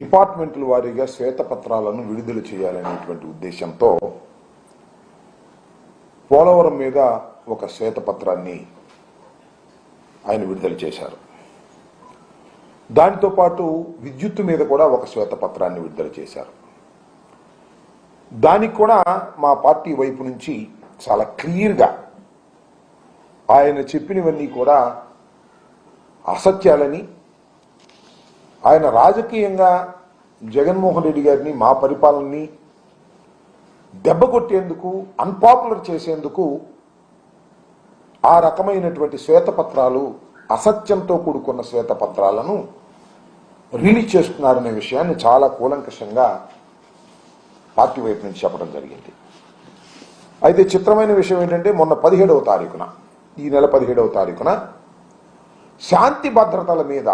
డిపార్ట్మెంట్ల వారీగా శ్వేతపత్రాలను విడుదల చేయాలనేటువంటి ఉద్దేశంతో పోలవరం మీద ఒక శ్వేతపత్రాన్ని ఆయన విడుదల చేశారు. దానితో పాటు విద్యుత్తు మీద కూడా ఒక శ్వేతపత్రాన్ని విడుదల చేశారు. దానికి కూడా మా పార్టీ వైపు నుంచి చాలా క్లియర్గా ఆయన చెప్పినవన్నీ కూడా అసత్యాలని ఆయన రాజకీయంగా జగన్మోహన్ రెడ్డి గారిని మా పరిపాలనని దెబ్బ కొట్టేందుకు అన్పాపులర్ చేసేందుకు ఆ రకమైనటువంటి శ్వేతపత్రాలు అసత్యంతో కూడుకున్న శ్వేతపత్రాలను రిలీజ్ చేస్తున్నారనే విషయాన్ని చాలా కూలంకషంగా పార్టీ వైపు నుంచి చెప్పడం జరిగింది. అయితే చిత్రమైన విషయం ఏంటంటే మొన్న పదిహేడవ తారీఖున ఈ నెల పదిహేడవ తారీఖున శాంతి భద్రతల మీద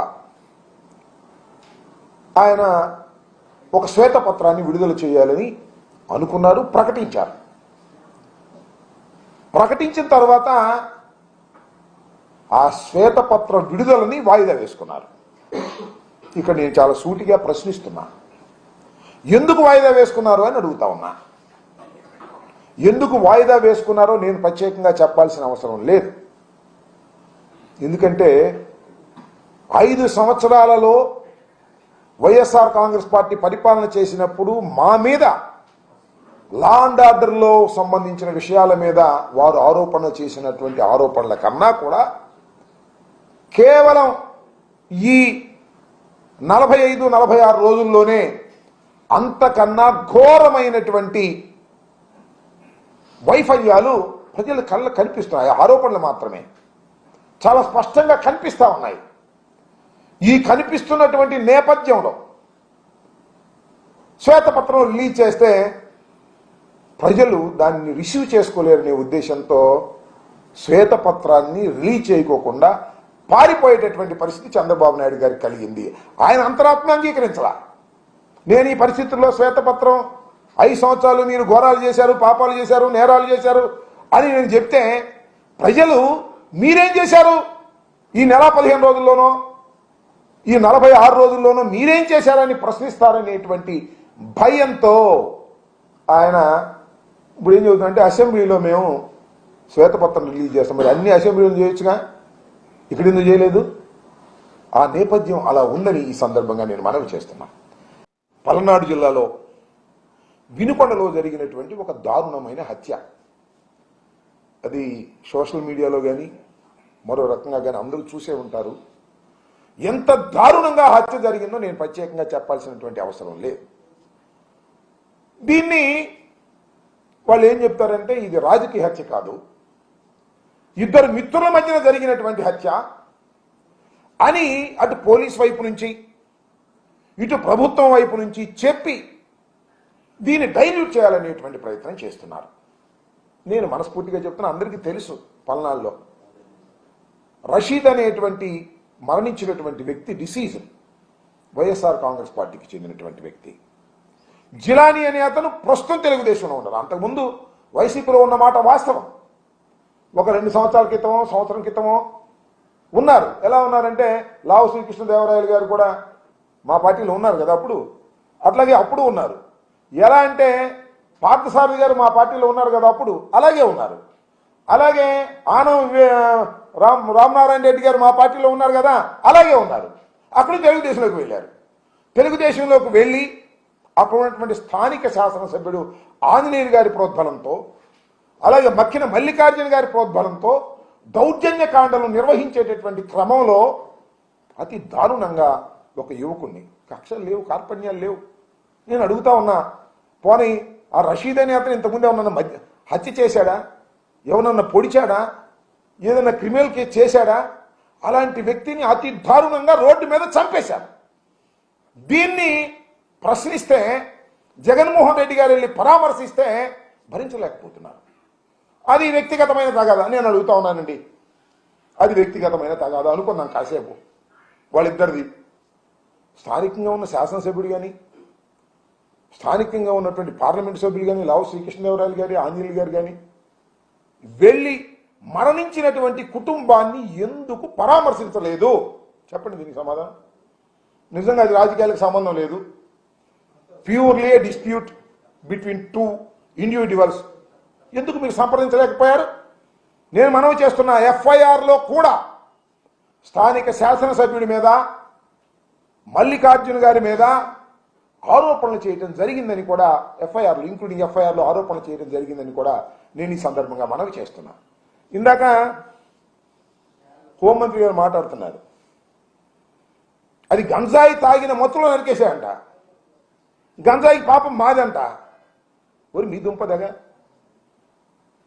ఆయన ఒక శ్వేతపత్రాన్ని విడుదల చేయాలని అనుకున్నారు ప్రకటించారు. ప్రకటించిన తర్వాత ఆ శ్వేతపత్ర విడుదలని వాయిదా వేసుకున్నారు. ఇక్కడ నేను చాలా సూటిగా ప్రశ్నిస్తున్నా. ఎందుకు వాయిదా వేసుకున్నారు అని అడుగుతా ఉన్నా. ఎందుకు వాయిదా వేసుకున్నారో నేను ప్రత్యేకంగా చెప్పాల్సిన అవసరం లేదు. ఎందుకంటే ఐదు సంవత్సరాలలో వైఎస్ఆర్ కాంగ్రెస్ పార్టీ పరిపాలన చేసినప్పుడు మా మీద లా అండ్ ఆర్డర్లో సంబంధించిన విషయాల మీద వారు ఆరోపణ చేసినటువంటి ఆరోపణల కన్నా కూడా కేవలం ఈ నలభై ఐదు నలభై ఆరు రోజుల్లోనే అంతకన్నా ఘోరమైనటువంటి వైఫల్యాలు ప్రజల కళ్ళ కనిపిస్తున్నాయి. ఆరోపణలు మాత్రమే. చాలా స్పష్టంగా కనిపిస్తా ఉన్నాయి. ఈ కనిపిస్తున్నటువంటి నేపథ్యంలో శ్వేతపత్రం రిలీజ్ చేస్తే ప్రజలు దాన్ని రిసీవ్ చేసుకోలేరనే ఉద్దేశంతో శ్వేతపత్రాన్ని రిలీజ్ చేయకోకుండా పారిపోయేటటువంటి పరిస్థితి చంద్రబాబు నాయుడు గారికి కలిగింది. ఆయన అంతరాత్మ అంగీకరించలా. నేను ఈ పరిస్థితుల్లో శ్వేతపత్రం ఐదు సంవత్సరాలు మీరు ఘోరాలు చేశారు పాపాలు చేశారు నేరాలు చేశారు అని నేను చెప్తే ప్రజలు మీరేం చేశారు? ఈ నెల పదిహేను రోజుల్లోనో ఈ నలభై ఆరు రోజుల్లోనూ మీరేం చేశారని ప్రశ్నిస్తారనేటువంటి భయంతో ఆయన ఇప్పుడు ఏం చెబుతుందంటే అసెంబ్లీలో మేము శ్వేతపత్రం రిలీజ్ చేస్తాం. మరి అన్ని అసెంబ్లీలు చేయొచ్చుగా? ఇక్కడ ఎందుకు చేయలేదు? ఆ నేపథ్యం అలా ఉందని ఈ సందర్భంగా నేను మనవి చేస్తున్నా. పలనాడు జిల్లాలో వినుకొండలో జరిగినటువంటి ఒక దారుణమైన హత్య. అది సోషల్ మీడియాలో కానీ మరో రకంగా కానీ అందరూ చూసే ఉంటారు. ఎంత దారుణంగా హత్య జరిగిందో నేను ప్రత్యేకంగా చెప్పాల్సినటువంటి అవసరం లేదు. దీన్ని వాళ్ళు ఏం చెప్తారంటే ఇది రాజకీయ హత్య కాదు. ఇద్దరు మిత్రుల మధ్యన జరిగినటువంటి హత్య అని అటు పోలీస్ వైపు నుంచి ఇటు ప్రభుత్వం వైపు నుంచి చెప్పి దీన్ని డైల్యూట్ చేయాలనేటువంటి ప్రయత్నం చేస్తున్నారు. నేను మనస్ఫూర్తిగా చెప్తున్నా అందరికీ తెలుసు పల్నాల్లో రషీద్ అనేటువంటి మరణించినటువంటి వ్యక్తి డిసీజ్. వైఎస్ఆర్ కాంగ్రెస్ పార్టీకి చెందినటువంటి వ్యక్తి. జిలానీ అనే అతను ప్రస్తుతం తెలుగుదేశంలో ఉన్నారు అంతకుముందు వైసీపీలో ఉన్న మాట వాస్తవం. ఒక రెండు సంవత్సరాల క్రితమో సంవత్సరం క్రితమో ఉన్నారు. ఎలా ఉన్నారంటే లావు శ్రీకృష్ణదేవరాయలు గారు కూడా మా పార్టీలో ఉన్నారు కదా అప్పుడు. అట్లాగే అప్పుడు ఉన్నారు. ఎలా అంటే పార్థసారథి గారు మా పార్టీలో ఉన్నారు కదా అప్పుడు అలాగే ఉన్నారు. అలాగే ఆనం రామ్ రామనారాయణ రెడ్డి గారు మా పార్టీలో ఉన్నారు కదా అలాగే ఉన్నారు. అక్కడ తెలుగుదేశంలోకి వెళ్ళారు. తెలుగుదేశంలోకి వెళ్ళి అక్కడ ఉన్నటువంటి స్థానిక శాసనసభ్యుడు ఆంజనేయులు గారి ప్రోద్బలంతో అలాగే మక్కిన మల్లికార్జున గారి ప్రోద్బలంతో దౌర్జన్య కాండలు నిర్వహించేటటువంటి క్రమంలో అతి దారుణంగా ఒక యువకుణ్ణి కక్షలు లేవు కార్పణ్యాలు లేవు. నేను అడుగుతా ఉన్నా పోనీ ఆ రషీద్ అనే అతను ఇంతకుముందే ఉన్న మధ్య హత్య చేశాడా? ఎవరన్నా పొడిచాడా? ఏదైనా క్రిమినల్ కేసు చేశాడా? అలాంటి వ్యక్తిని అతి దారుణంగా రోడ్డు మీద చంపేశారు. దీన్ని ప్రశ్నిస్తే జగన్మోహన్ రెడ్డి గారు వెళ్ళి పరామర్శిస్తే భరించలేకపోతున్నారు. అది వ్యక్తిగతమైన తగాదా నేను అడుగుతా ఉన్నానండి. అది వ్యక్తిగతమైన తగాదా అనుకుందాం కాసేపు. వాళ్ళిద్దరిది. స్థానికంగా ఉన్న శాసనసభ్యుడు కానీ స్థానికంగా ఉన్నటువంటి పార్లమెంట్ సభ్యులు కానీ లావు శ్రీకృష్ణదేవరాయలు గారి ఆంజనేయులు గారు కానీ వెళ్ళి మరణించినటువంటి కుటుంబాన్ని ఎందుకు పరామర్శించలేదు? చెప్పండి దీనికి సమాధానం. నిజంగా అది రాజకీయాలకు సంబంధం లేదు. Purely dispute between two individuals ఎందుకు మీరు సంప్రదించలేకపోయారు? నేను మనవి చేస్తున్న ఎఫ్ఐఆర్లో కూడా స్థానిక శాసనసభ్యుడి మీద మల్లికార్జున గారి మీద ఆరోపణలు చేయడం జరిగిందని కూడా ఎఫ్ఐఆర్లు ఇంక్లూడింగ్ ఎఫ్ఐఆర్లు ఆరోపణలు చేయడం జరిగిందని కూడా నేను ఈ సందర్భంగా మనవి చేస్తున్నా. ఇందాక హోంమంత్రి గారు మాట్లాడుతున్నారు. అది గంజాయి తాగిన మొత్తంలో నరికేశాయంట. గంజాయి పాపం మాదంట. ఒరి మీ దుంపదగా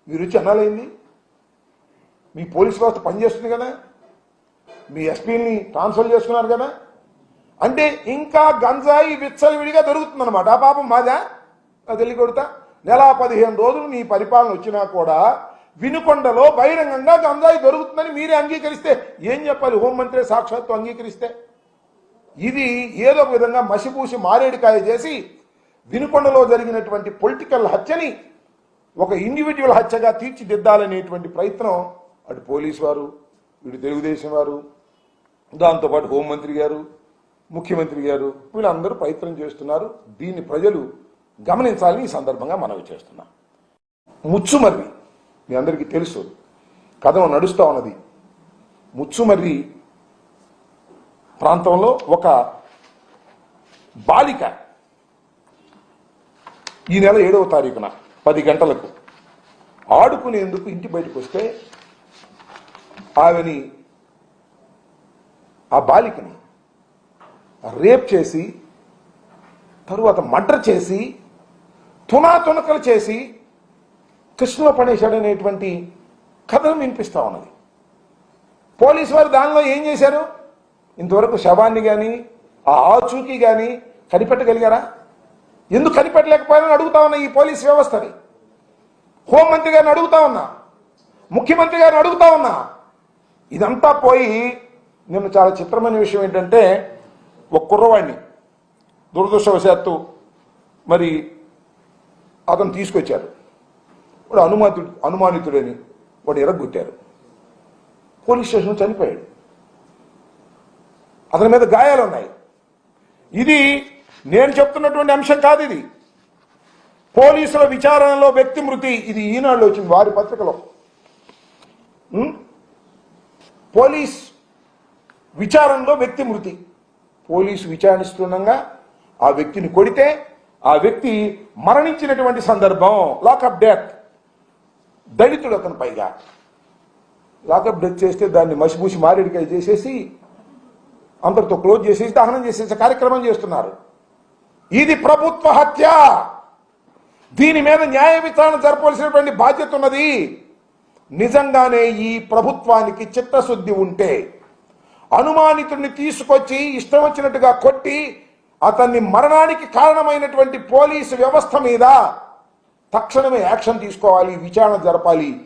మీరు వచ్చి అనాలైంది మీ పోలీస్ వ్యవస్థ పనిచేస్తుంది కదా? మీ ఎస్పీని ట్రాన్స్ఫర్ చేసుకున్నారు కదా? అంటే ఇంకా గంజాయి విచ్చలవిడిగా దొరుకుతుందన్నమాట. ఆ పాపం మాదా? అది కొడతా. నెల పదిహేను రోజులు మీ పరిపాలన వచ్చినా కూడా వినుకొండలో బహిరంగంగా గంజాయి దొరుకుతుందని మీరే అంగీకరిస్తే ఏం చెప్పాలి? హోంమంత్రి సాక్షాత్తు అంగీకరిస్తే. ఇది ఏదో ఒక విధంగా మసిపూసి మారేడుకాయ చేసి వినుకొండలో జరిగినటువంటి పొలిటికల్ హత్యని ఒక ఇండివిజువల్ హత్యగా తీర్చిదిద్దాలనేటువంటి ప్రయత్నం అటు పోలీసు వారు ఇటు తెలుగుదేశం వారు దాంతోపాటు హోంమంత్రి గారు ముఖ్యమంత్రి గారు వీళ్ళందరూ ప్రయత్నం చేస్తున్నారు. దీన్ని ప్రజలు గమనించాలని ఈ సందర్భంగా మనవి చేస్తున్నాం. ముచ్చుమర్రి మీ అందరికీ తెలుసు కథం నడుస్తూ ఉన్నది. ముచ్చుమర్రి ప్రాంతంలో ఒక బాలిక ఈ నెల ఏడవ తారీఖున పది గంటలకు ఆడుకునేందుకు ఇంటి బయటకు వస్తే ఆమెని ఆ బాలికని రేప్ చేసి తరువాత మర్డర్ చేసి తునాతునకలు చేసి కృష్ణలో పడేశాడనేటువంటి కథను వినిపిస్తూ ఉన్నది. పోలీసు వారు దానిలో ఏం చేశారు? ఇంతవరకు శవాన్ని కానీ ఆ ఆచూకీ కానీ కనిపెట్టగలిగారా? ఎందుకు కనిపెట్టలేకపోయారని అడుగుతా ఉన్నా ఈ పోలీస్ వ్యవస్థని. హోంమంత్రి గారిని అడుగుతా ఉన్నా ముఖ్యమంత్రి గారిని అడుగుతా ఉన్నా. ఇదంతా పోయి నిన్న చాలా చిత్రమైన విషయం ఏంటంటే ఒక కుర్రవాడిని దురదృష్టవశాత్తు మరి అతను తీసుకొచ్చారు. వాడు అనుమాతుడు అనుమానితుడని వాడు ఎరగొట్టారు. పోలీస్ స్టేషన్ చనిపోయాడు. అతని మీద గాయాలు ఉన్నాయి. ఇది నేను చెప్తున్నటువంటి అంశం కాదు ఇది. పోలీసుల విచారణలో వ్యక్తి మృతి ఇది ఈనాడు వచ్చింది వారి పత్రికలో. పోలీస్ విచారణలో వ్యక్తి మృతి. పోలీసు విచారిస్తుండగా ఆ వ్యక్తిని కొడితే ఆ వ్యక్తి మరణించినటువంటి సందర్భం లాకప్ డెత్. దళితుడు అతను పైగా. లాకప్ డెత్ చేస్తే దాన్ని మసిపూసి మారేడికాయ చేసేసి అందరితో క్లోజ్ చేసేసి దహనం చేసేసి కార్యక్రమం చేస్తున్నారు. ఇది ప్రభుత్వ హత్య. దీని మీద న్యాయ విచారణ జరపవలసినటువంటి బాధ్యత ఉన్నది. నిజంగానే ఈ ప్రభుత్వానికి చిత్తశుద్ధి ఉంటే అనుమానితుడిని తీసుకొచ్చి ఇష్టం వచ్చినట్టుగా కొట్టి అతన్ని మరణానికి కారణమైనటువంటి పోలీసు వ్యవస్థ మీద తక్షణమే యాక్షన్ తీసుకోవాలి విచారణ జరపాలి.